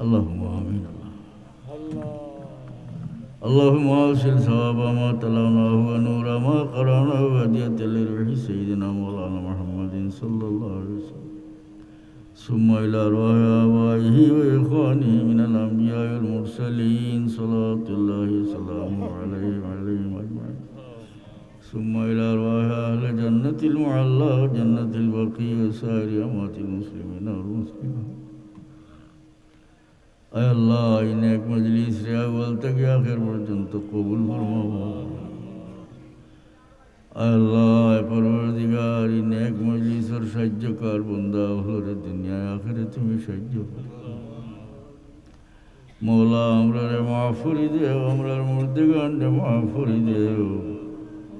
اللهم آمين. اللهم أوصل ثواب ما تلوناه ونور ما قرأناه وهدية لروح سيدنا مولانا محمد صلى الله عليه وسلم. ثم إلى أرواح آبائه وإخوانه من الأنبياء والمرسلين صلاة الله وسلامه عليهم وعليهم أجمعين. ثم إلى أرواح أهل جنة المعلى وجنة البقيع وسائر أموات المسلمين والمسلمات. আয় আল্লাহ ইন এক মজলিস রেয়া বলতে গিয়ে আখের পর্যন্ত কবুল ফরমাবো আল্লাহ পরবর্তীকার ইন এক মজলিসের সাহায্যকার বন্দা হলরে দুনিয়ায়, আখেরে তুমি সাহায্য মৌলা আমরা রে মাহফুরি দেও, আমরার মুর্দে গান্ডে মাহফুরি দেও।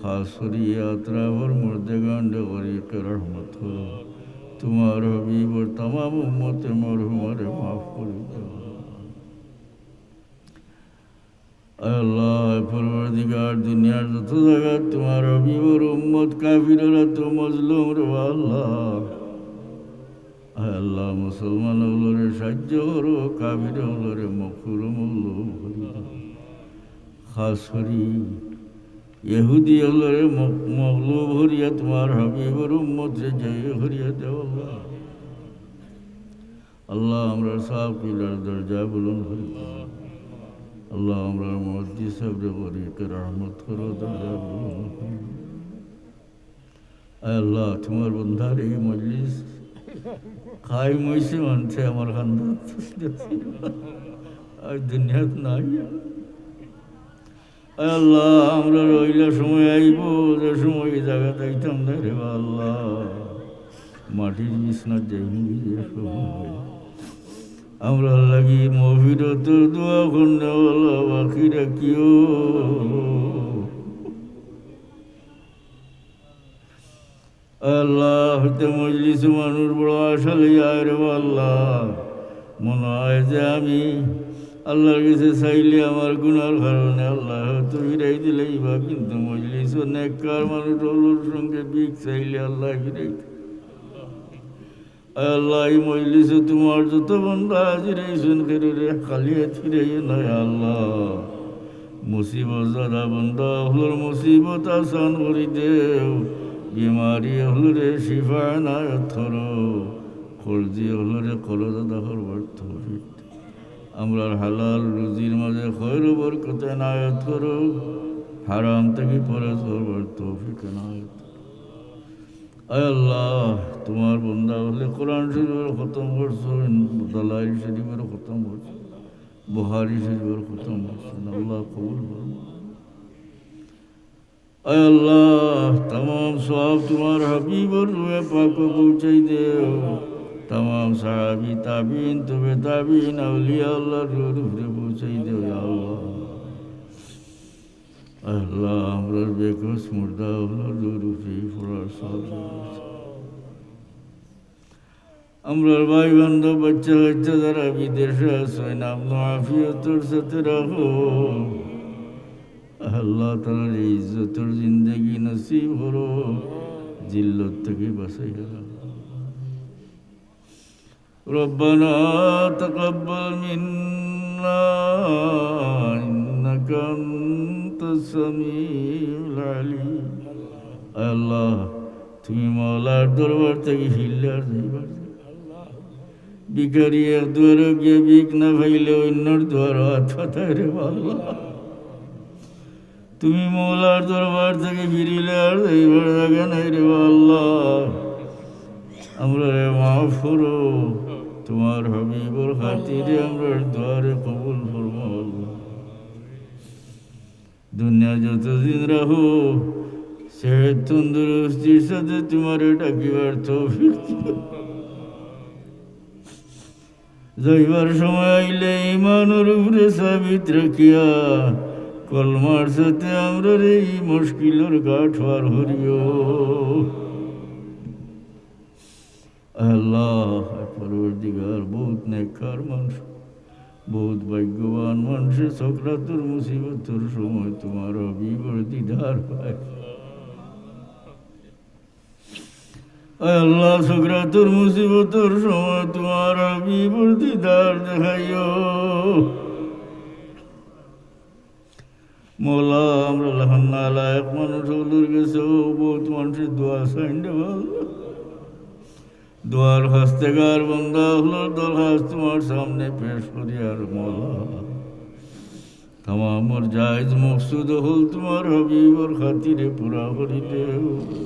খাস করি আত্রাভর মুর্দে গান্ডে গরিকে রহমত তোমার হবিবর তাম উম্মতে মরহুমারে মাফ করে দেও। আল্লাহ, পরবর্তীকার দুনিয়ার যত জায়গা তোমার অবিবর উম্মত কাফিররা তো মজলুম রে আল্লাহ। আল্লাহ, মুসলমান হলরে সাহায্য করো কাবির হলরে মকুর খাস করি ইহুদি হলরে মগলু ভরিয়া তোমার হবিবর উম্মত জয় হরিয়া দেও আল্লাহ। আমরা সাহ পিলার দরজা বলুন হরি তোমার বন্ধার এই মজলিস খাই মইছে মানছে আমার খান্দা আর দুনিয়াত নাই। আল্লাহ, আমরা রইলা সময় আইব, যে সময় জায়গা যাইতাম না রে আল্লাহ। মাটির বিছনার যাইনি যে সময় আমরা লাগি মহির তোর দোয়া কন্যা বাকি রাখিও আল্লাহ, হইতে মজলিস মানুষ বড় আশা লইয়া রে আল্লাহ। মনে হয় যে আমি আল্লাহর কাছে চাইলে আমার গুনার কারণে আল্লাহ হয়তো ফিরাই দিলেই বা, কিন্তু মজলিস নেককার মানুষ হলোর সঙ্গে বিক চাইলে আল্লাহ ফিরাই আল্লাহ, এই মজলিসে তোমার যত বন্ধা হাজির শুন করে রে, খালি ফিরে নয় আল্লাহ। মুসিবত যারা বন্ধা হলোর মুসিবত আসান করি দেও। বিমারি হলরে শিফা নাই থর কলজি হলরে কলজা দাহর বর্ত আমরা হালাল রুজির মাঝে খৈর বরকতে নায়ত করো হারাম থেকে পরে করবার তৌফিক নায়ত আল্লাহ, তোমার কোরআন শরীফের খতম করছ দালাই শরীফের খতম করছ, বহারি শরীফের খতম করছ, আল্লাহ কবুল আয় আল্লাহ তাম সব তোমার হাবিবর রুয়ে পাক পৌঁছাই দেও। তাম সাহাবি, তাবিন, তবে তাবিন, আউলিয়া আল্লাহ রুয়ের ঘুরে পৌঁছাই আল্লাহ। আল্লাহ, আমরা বেকস মুর্দা আল্লাহ রুয়ে ফোড়ার সব আমরার ভাই বান্ধব বাচ্চা বাচ্চা যারা বিদেশে আছে নাম আফিয়তর সাথে রাখো আল্লাহ তালার ইজ্জতর জিন্দগি নসিব হলো জিল্লত থেকে বাঁচাই গেল ربنا تقبل منا إنك أنت السميع العليم আল্লাহ তুমি মৌলার দরবার থেকে ফিরলে আর বিকারি এক দুয়ার গিয়ে বিক না ভাইলে অন্যর দুয়ার হাত পাতায় রে আল্লাহ তুমি মৌলার দরবার থেকে ফিরিলে আর এইবার জায়গা নাই রে আমরা রে মাফ করো, তোমার হবিবর খাতিরে আমরা দ্বারে কবুল আল্লাহ। দুনিয়া যতদিন রাহো সে তন্দুরস্তির সাথে তোমার ডাকিবার তৌফিক যাইবার সময় আইলে ইমানের উপরে সাবিত রাখিয়া কলমার সাথে আমরা এই মুশকিলের গাঠ পার হরিও আল্লাহ পরবর্তীকার, বহুত নেকর মানুষ, বহুত ভাগ্যবান মানুষের সক্রাতুর মুসিবতর সময় তোমার অবিবর্তি ধার পায় আয় আল্লাহ সুগ্রাতুর মুসিবতর সময় তোমার হাবিবুর দিদার দেখাইও। মোলা, আমরা লাহান্না লায়ক মানুষ ওদের গেছে বহুত মানুষের দোয়া সাইন্ডে ভালো। দোয়ার হস্তেগার বন্ধা হলো দরখাস্ত তোমার সামনে পেশ করি আর মোলা। তামামর জায়জ মকসুদ হল তোমার হবিবর খাতিরে পুরা করি দেও। আয়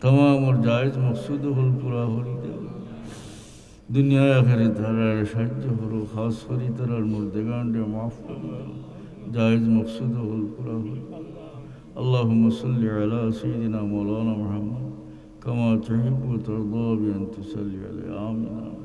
তামামর জায়েজ মকসুদ হল পুরা হরি দেব দুনিয়া আখেরে তারার সাহায্য করো খাস করি তারার মধ্যে গান্ডে মাফ করি দাও জায়েজ মকসুদ হল পুরা হরি اللهم صل على سيدنا مولانا محمد كما تحب وترضى بأن تصلي عليه آمين آمين